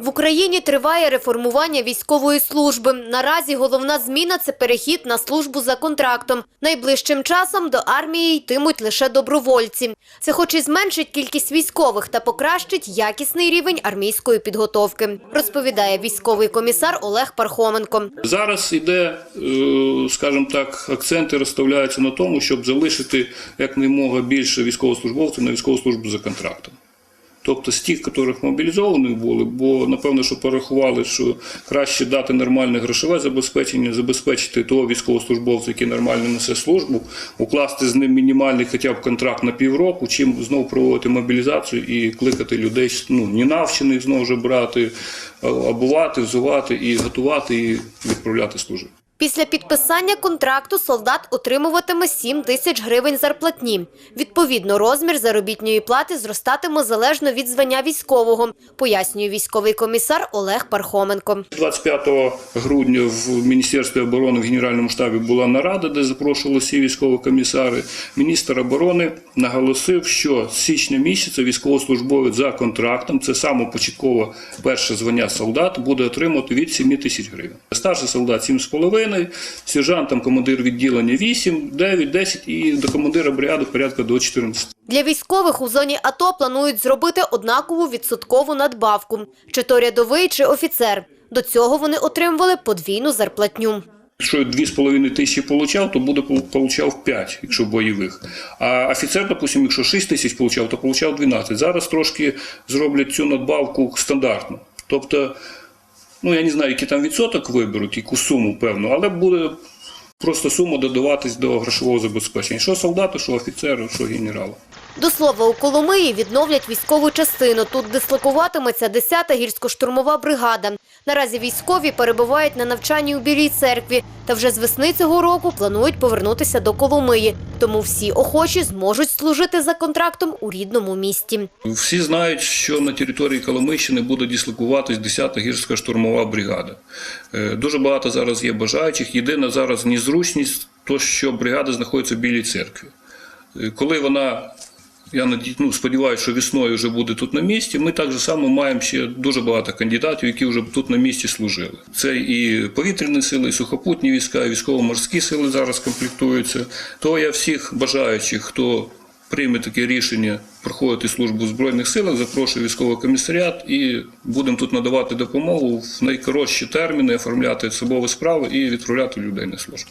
В Україні триває реформування військової служби. Наразі головна зміна – це перехід на службу за контрактом. Найближчим часом до армії йтимуть лише добровольці. Це хоч і зменшить кількість військових та покращить якісний рівень армійської підготовки, розповідає військовий комісар Олег Пархоменко. Зараз іде, е, скажімо так, акценти розставляються на тому, щоб залишити якнаймога більше військовослужбовців на військову службу за контрактом. Тобто з тих, яких мобілізовані були, бо напевно, що порахували, що краще дати нормальне грошове забезпечення, забезпечити того військовослужбовця, який нормально несе службу, укласти з ним мінімальний хоча б контракт на півроку, чим знову проводити мобілізацію і кликати людей ну, ненавчених знову ж брати, а- обувати, взувати і готувати і відправляти служити. Після підписання контракту солдат отримуватиме 7 тисяч гривень зарплатні. Відповідно, розмір заробітної плати зростатиме залежно від звання військового, пояснює військовий комісар Олег Пархоменко. 25 грудня в Міністерстві оборони в Генеральному штабі була нарада, де запрошували всі військові комісари. Міністр оборони наголосив, що з січня місяця військовослужбовець за контрактом, це саме початкове перше звання солдат, буде отримувати від 7 тисяч гривень. Старший солдат 7,5, сержантом командир відділення 8, 9, 10 і до командира бригади порядка до 14. Для військових у зоні АТО планують зробити однакову відсоткову надбавку – чи то рядовий, чи офіцер. До цього вони отримували подвійну зарплатню. Якщо 2,5 тисячі получав, то буде получав 5, якщо бойових. А офіцер, допустим, якщо 6 тисяч получав, то получав 12. Зараз трошки зроблять цю надбавку стандартно. Тобто, ну я не знаю, який там відсоток виберуть, яку суму певну, але буде просто сума додаватись до грошового забезпечення. Що солдату, що офіцеру, що генералу. До слова, у Коломиї відновлять військову частину. Тут дислокуватиметься 10-та гірсько-штурмова бригада. Наразі військові перебувають на навчанні у Білій церкві. Та вже з весни цього року планують повернутися до Коломиї. Тому всі охочі зможуть служити за контрактом у рідному місті. Всі знають, що на території Коломийщини буде дислокуватись 10-та гірська штурмова бригада. Е, Дуже багато зараз є бажаючих. Єдина зараз незручність, то що бригада знаходиться в Білій церкві. Е, Коли вона, я ну, сподіваюся, що весною вже буде тут на місці, ми так само маємо ще дуже багато кандидатів, які вже тут на місці служили. Це і повітряні сили, і сухопутні війська, і військово-морські сили зараз комплектуються. То я всіх бажаючих, хто прийме таке рішення проходити службу в Збройних силах, запрошую військовий комісаріат і будемо тут надавати допомогу в найкоротші терміни, оформляти особові справи і відправляти людей на службу.